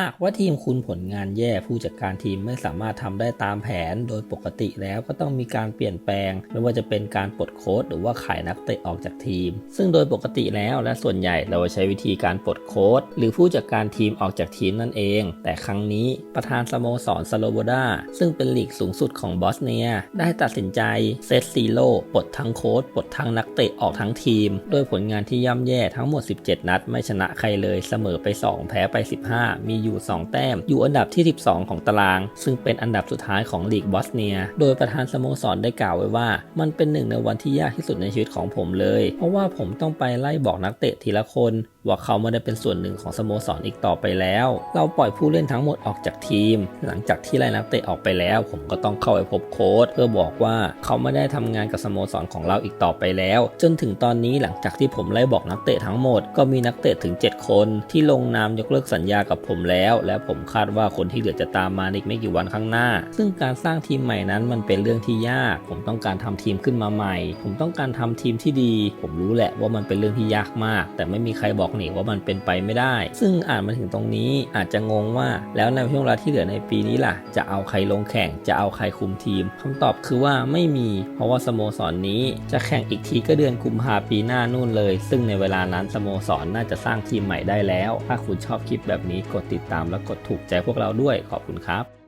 หากว่าทีมคุณผลงานแย่ผู้จัดการทีมไม่สามารถทำได้ตามแผน โดยปกติแล้วก็ต้องมีการเปลี่ยนแปลง ไม่ว่าจะเป็นการปลดโค้ชหรือว่าขายนักเตะออกจากทีม ซึ่งโดยปกติแล้วและส่วนใหญ่เราจะใช้วิธีการปลดโค้ชหรือผู้จัดการทีมออกจากทีมนั่นเอง แต่ครั้งนี้ประธานสโมสรสโลโบดาซึ่งเป็นลีกสูงสุดของบอสเนีย ได้ตัดสินใจเซตซีโร่ปลดทั้งโค้ชปลดทั้งนักเตะออกทั้งทีมโดยผลงานที่ย่ำแย่ทั้งหมด 17 นัด ไม่ชนะใครเลยเสมอไป 2 แพ้ไป 15 มีอยู่ 2 แต้ม อยู่อันดับที่ 12 ของตาราง ซึ่งเป็นอันดับสุดท้ายของลีกบอสเนีย โดยประธานสโมสรได้กล่าวไว้ว่า มันเป็นหนึ่งในวันที่ยากที่สุดในชีวิตของผมเลย เพราะว่าผมต้องไปไล่บอกนักเตะทีละคนว่าเขาไม่ได้เป็นส่วนหนึ่งของสโมสรออีกต่อไปแล้ว เราปล่อยผู้เล่นทั้งหมดออกจากทีม หลังจากที่ไล่นักเตะออกไปแล้ว ผมก็ต้องเข้าไปพบโค้ชเพื่อบอกว่าเขาไม่ได้ทำงานกับสโมสรของเราอีกต่อไปแล้ว จนถึงตอนนี้หลังจากที่ผมไล่บอกนักเตะทั้งหมดก็มีนักเตะถึง 7 คนที่ลงนามยกเลิกสัญญากับผมแล้ว และผมคาดว่าคนที่เหลือจะตามมาอีกไม่กี่วันข้างหน้า ซึ่งการสร้างทีมใหม่นั้นมันเป็นเรื่องที่ยาก ผมต้องการทำทีมขึ้นมาใหม่ ผมต้องการทำทีมที่ดี ผมรู้แหละว่ามันเป็นเรื่องที่ยากมาก แต่ไม่มีใครบอกหนีว่ามันเป็นไปไม่ได้ ซึ่งอ่านมาถึงตรงนี้อาจจะงงว่า แล้วในช่วงเวลาที่เหลือในปีนี้ล่ะ จะเอาใครลงแข่งจะเอาใครคุมทีมคำตอบคือว่าไม่มี เพราะว่าสโมสรนนี้จะแข่งอีกทีก็เดือนกุมภาปีหน้านู่นเลย ซึ่งในเวลานั้นสโมสรน่าจะสร้างทีมใหม่ได้แล้ว ถ้าคุณชอบคลิปแบบนี้กดติดตามและกดถูกใจพวกเราด้วยขอบคุณครับ